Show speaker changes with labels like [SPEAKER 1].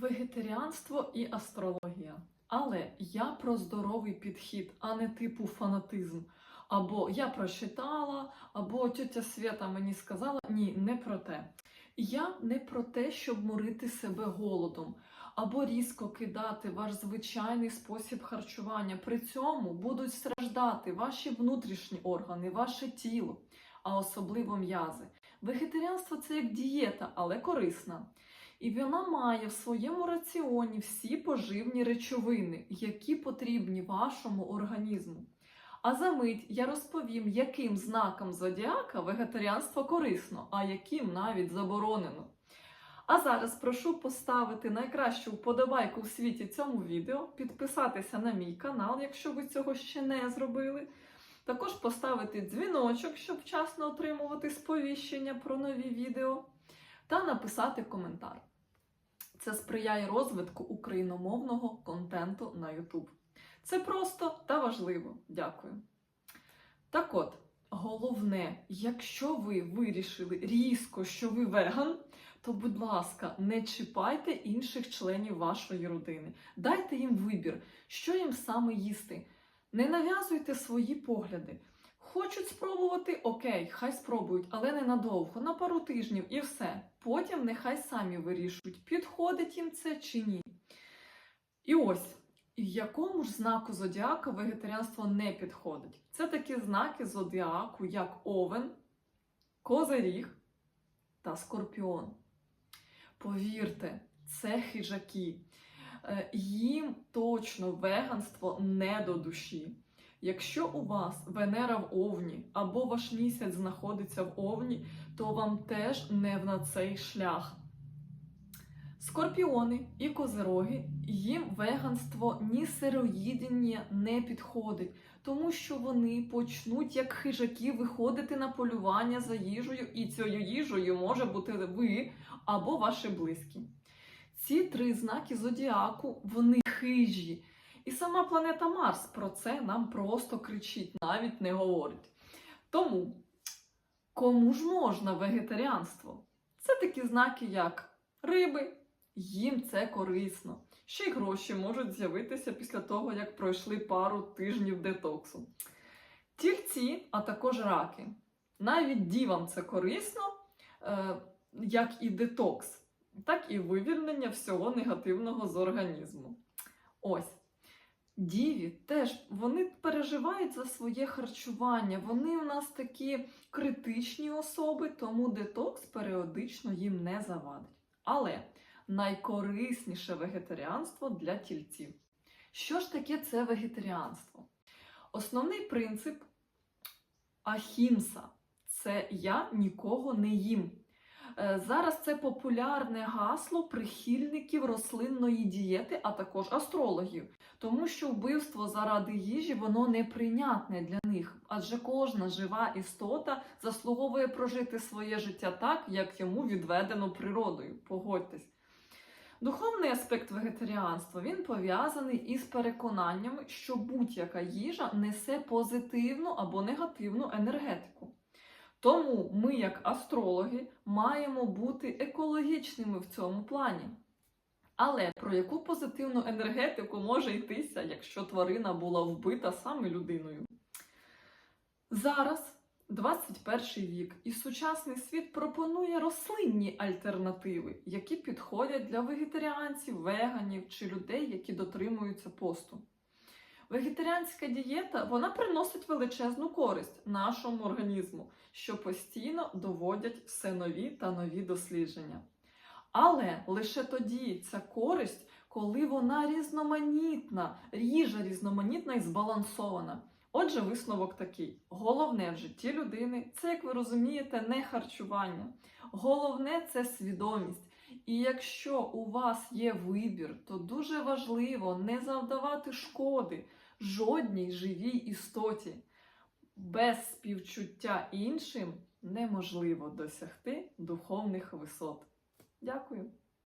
[SPEAKER 1] Вегетаріанство і астрологія. Але я про здоровий підхід, а не типу фанатизм. Або я прочитала, або тетя Свята мені сказала. Ні, не про те. Я не про те, щоб морити себе голодом, або різко кидати ваш звичайний спосіб харчування. При цьому будуть страждати ваші внутрішні органи, ваше тіло, а особливо м'язи. Вегетаріанство це як дієта, але корисна. І вона має в своєму раціоні всі поживні речовини, які потрібні вашому організму. А за мить я розповім, яким знаком зодіака вегетаріанство корисно, а яким навіть заборонено. А зараз прошу поставити найкращу вподобайку в світі цьому відео, підписатися на мій канал, якщо ви цього ще не зробили. Також поставити дзвіночок, щоб вчасно отримувати сповіщення про нові відео, та написати коментар. Це сприяє розвитку україномовного контенту на YouTube. Це просто та важливо. Дякую. Так от, головне, якщо ви вирішили різко, що ви веган, то, будь ласка, не чіпайте інших членів вашої родини. Дайте їм вибір, що їм саме їсти. Не нав'язуйте свої погляди. Хочуть спробувати, окей, хай спробують, але ненадовго, на пару тижнів і все. Потім нехай самі вирішують, підходить їм це чи ні. І ось, в якому ж знаку зодіака вегетаріанство не підходить? Це такі знаки зодіаку, як овен, козиріг та скорпіон. Повірте, це хижаки. Е, Їм точно веганство не до душі. Якщо у вас Венера в Овні або ваш місяць знаходиться в Овні, то вам теж не на цей шлях. Скорпіони і козероги, їм веганство ні сироїдіння не підходить, тому що вони почнуть, як хижаки, виходити на полювання за їжею, і цією їжею може бути ви або ваші близькі. Ці три знаки зодіаку вони хижі. І сама планета Марс про це нам просто кричить, навіть не говорить. Тому, кому ж можна вегетаріанство? Це такі знаки, як риби, їм це корисно. Ще й гроші можуть з'явитися після того, як пройшли пару тижнів детоксу. Тільці, а також раки. Навіть дівам це корисно, е, як і детокс, так і вивільнення всього негативного з організму. Ось. Діві теж вони переживають за своє харчування. Вони у нас такі критичні особи, тому детокс періодично їм не завадить. Але найкорисніше вегетаріанство для тільців. Що ж таке це вегетаріанство? Основний принцип ахімса це я нікого не їм. Е, Зараз це популярне гасло прихильників рослинної дієти, а також астрологів, тому що вбивство заради їжі воно неприйнятне для них, адже кожна жива істота заслуговує прожити своє життя так, як йому відведено природою. Погодьтесь. Духовний аспект вегетаріанства він пов'язаний із переконаннями, що будь-яка їжа несе позитивну або негативну енергетику. Тому ми, як астрологи, маємо бути екологічними в цьому плані. Але про яку позитивну енергетику може йтися, якщо тварина була вбита саме людиною? Зараз 21 вік, і сучасний світ пропонує рослинні альтернативи, які підходять для вегетаріанців, веганів чи людей, які дотримуються посту. Вегетаріанська дієта вона приносить величезну користь нашому організму, що постійно доводять все нові та нові дослідження. Але лише тоді ця користь, коли вона різноманітна, їжа різноманітна і збалансована. Отже, висновок такий: головне в житті людини це, як ви розумієте, не харчування. Головне це свідомість. І якщо у вас є вибір, то дуже важливо не завдавати шкоди жодній живій істоті. Без співчуття іншим неможливо досягти духовних висот. Дякую.